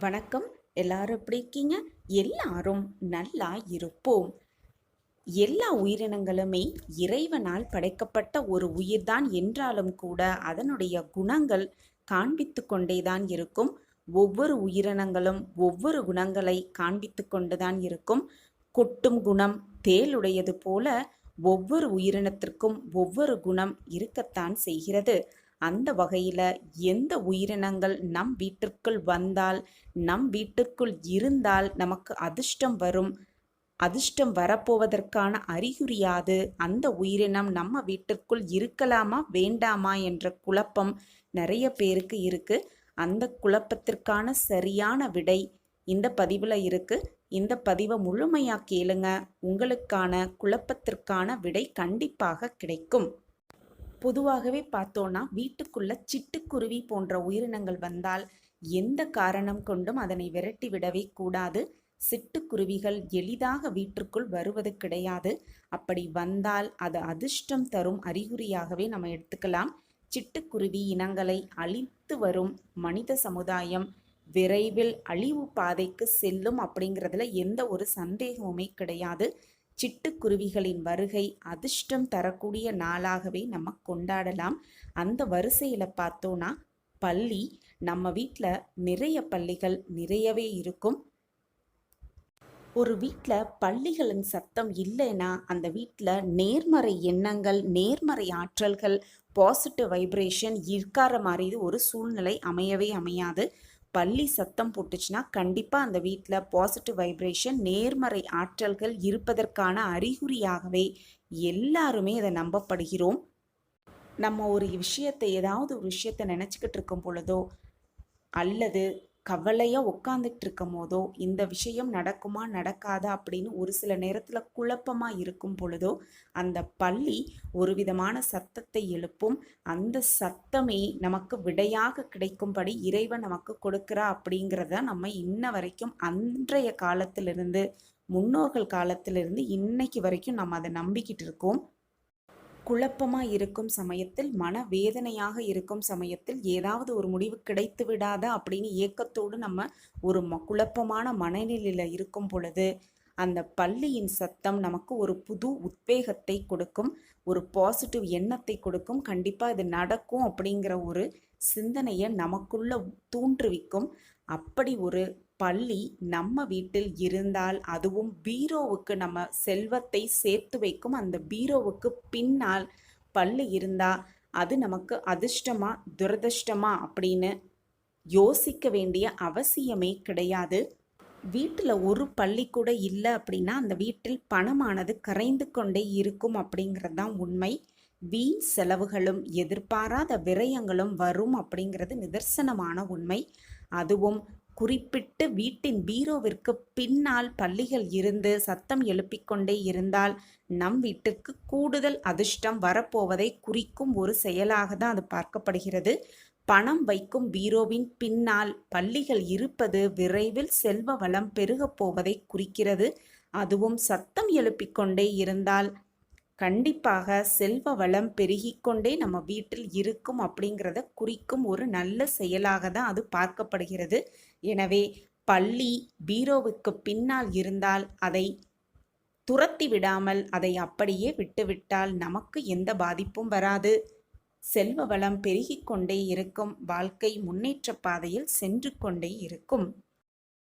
வணக்கம். எல்லாரும் எப்படி இருக்கீங்க? எல்லாரும் நல்லா இருப்போம். எல்லா உயிரினங்களுமே இறைவனால் படைக்கப்பட்ட ஒரு உயிர்தான் என்றாலும் கூட அதனுடைய குணங்கள் காண்பித்து கொண்டேதான் இருக்கும். ஒவ்வொரு உயிரினங்களும் ஒவ்வொரு குணங்களை காண்பித்து கொண்டுதான் இருக்கும். கொட்டும் குணம் தேளுடையது போல ஒவ்வொரு உயிரினத்திற்கும் ஒவ்வொரு குணம் இருக்கத்தான் செய்கிறது. அந்த வகையில் எந்த உயிரினங்கள் நம் வீட்டிற்குள் வந்தால் நம் வீட்டிற்குள் இருந்தால் நமக்கு அதிர்ஷ்டம் வரும். அதிர்ஷ்டம் வரப்போவதற்கான அறிகுறியாது. அந்த உயிரினம் நம்ம வீட்டிற்குள் இருக்கலாமா வேண்டாமா என்ற குழப்பம் நிறைய பேருக்கு இருக்கு. அந்த குழப்பத்திற்கான சரியான விடை இந்த பதிவில் இருக்கு. இந்த பதிவை முழுமையாக கேளுங்க. உங்களுக்கான குழப்பத்திற்கான விடை கண்டிப்பாக கிடைக்கும். பொதுவாகவே பார்த்தோன்னா வீட்டுக்குள்ள சிட்டுக்குருவி போன்ற உயிரினங்கள் வந்தால் எந்த காரணம் கொண்டும் அதனை விரட்டி விடவே கூடாது. சிட்டுக்குருவிகள் எளிதாக வீட்டிற்குள் வருவது கிடையாது. அப்படி வந்தால் அது அதிர்ஷ்டம் தரும் அறிகுறியாகவே நம்ம எடுத்துக்கலாம். சிட்டுக்குருவி இனங்களை அழித்து வரும் மனித சமுதாயம் விரைவில் அழிவு பாதைக்கு செல்லும் அப்படிங்கிறதுல எந்த ஒரு சந்தேகமுமே கிடையாது. சிட்டுக்குருவிகளின் வருகை அதிர்ஷ்டம் தரக்கூடிய நாளாகவே நம்ம கொண்டாடலாம். அந்த வரிசையில் பார்த்தோன்னா பள்ளி நம்ம வீட்டில் நிறைய பள்ளிகள் நிறையவே இருக்கும். ஒரு வீட்டில் பள்ளிகளின் சத்தம் இல்லைன்னா அந்த வீட்டில் நேர்மறை எண்ணங்கள் நேர்மறை ஆற்றல்கள் பாசிட்டிவ் வைப்ரேஷன் இருக்கார மாதிரி ஒரு சூழ்நிலை அமையவே அமையாது. பள்ளி சத்தம் போட்டுச்சுன்னா கண்டிப்பாக அந்த வீட்டில் பாசிட்டிவ் வைப்ரேஷன் நேர்மறை ஆற்றல்கள் இருப்பதற்கான அறிகுறியாகவே எல்லாருமே அதை நம்பப்படுகிறோம். நம்ம ஒரு விஷயத்தை ஏதாவது ஒரு விஷயத்தை நினச்சிக்கிட்டு இருக்கும் பொழுதோ அல்லது கவலையாக உட்காந்துட்டு இருக்கும் போதோ இந்த விஷயம் நடக்குமா நடக்காதா அப்படின்னு ஒரு சில நேரத்தில் குழப்பமாக இருக்கும் பொழுதோ அந்த பள்ளி ஒரு விதமான சத்தத்தை எழுப்பும். அந்த சத்தமே நமக்கு விடையாக கிடைக்கும்படி இறைவன் நமக்கு கொடுக்குறா அப்படிங்கிறத நம்ம இன்ன வரைக்கும் அன்றைய காலத்திலிருந்து முன்னோர்கள் காலத்திலிருந்து இன்னைக்கு வரைக்கும் நம்ம அதை நம்பிக்கிட்டு இருக்கோம். குழப்பமாக இருக்கும் சமயத்தில் மன வேதனையாக இருக்கும் சமயத்தில் ஏதாவது ஒரு முடிவு கிடைத்து விடாத அப்படின்னு ஏக்கத்தோடு நம்ம ஒரு ம குழப்பமான மனநிலையில் இருக்கும் பொழுது அந்த பள்ளியின் சத்தம் நமக்கு ஒரு புது உத்வேகத்தை கொடுக்கும் ஒரு பாசிட்டிவ் எண்ணத்தை கொடுக்கும். கண்டிப்பாக இது நடக்கும் அப்படிங்கிற ஒரு சிந்தனையை நமக்குள்ள தூண்டுவிக்கும். அப்படி ஒரு பள்ளி நம்ம வீட்டில் இருந்தால் அதுவும் பீரோவுக்கு நம்ம செல்வத்தை சேர்த்து வைக்கும். அந்த பீரோவுக்கு பின்னால் பள்ளி இருந்தால் அது நமக்கு அதிர்ஷ்டமா துரதிர்ஷ்டமா அப்படின்னு யோசிக்க வேண்டிய அவசியமே கிடையாது. வீட்டில் ஒரு பள்ளி கூட இல்லை அப்படின்னா அந்த வீட்டில் பணமானது கரைந்து கொண்டே இருக்கும் அப்படிங்கிறது தான் உண்மை. வீண் செலவுகளும் எதிர்பாராத விரயங்களும் வரும் அப்படிங்கிறது நிதர்சனமான உண்மை. அதுவும் குறிப்பிட்டு வீட்டின் பீரோவிற்கு பின்னால் பள்ளிகள் இருந்து சத்தம் எழுப்பிக்கொண்டே இருந்தால் நம் வீட்டுக்கு கூடுதல் அதிர்ஷ்டம் வரப்போவதை குறிக்கும் ஒரு செயலாக தான் அது பார்க்கப்படுகிறது. பணம் வைக்கும் பீரோவின் பின்னால் பள்ளிகள் இருப்பது விரைவில் செல்வ வளம் பெருகப் போவதை குறிக்கிறது. அதுவும் சத்தம் எழுப்பிக்கொண்டே இருந்தால் கண்டிப்பாக செல்வ வளம் பெருகிக்கொண்டே நம்ம வீட்டில் இருக்கும் அப்படிங்கிறத குறிக்கும் ஒரு நல்ல செயலாக தான் அது பார்க்கப்படுகிறது. எனவே பள்ளி பீரோவுக்கு பின்னால் இருந்தால் அதை துரத்தி விடாமல் அதை அப்படியே விட்டுவிட்டால் நமக்கு எந்த பாதிப்பும் வராது. செல்வ வளம் பெருகிக்கொண்டே இருக்கும் வாழ்க்கை முன்னேற்ற பாதையில் சென்று கொண்டே இருக்கும்.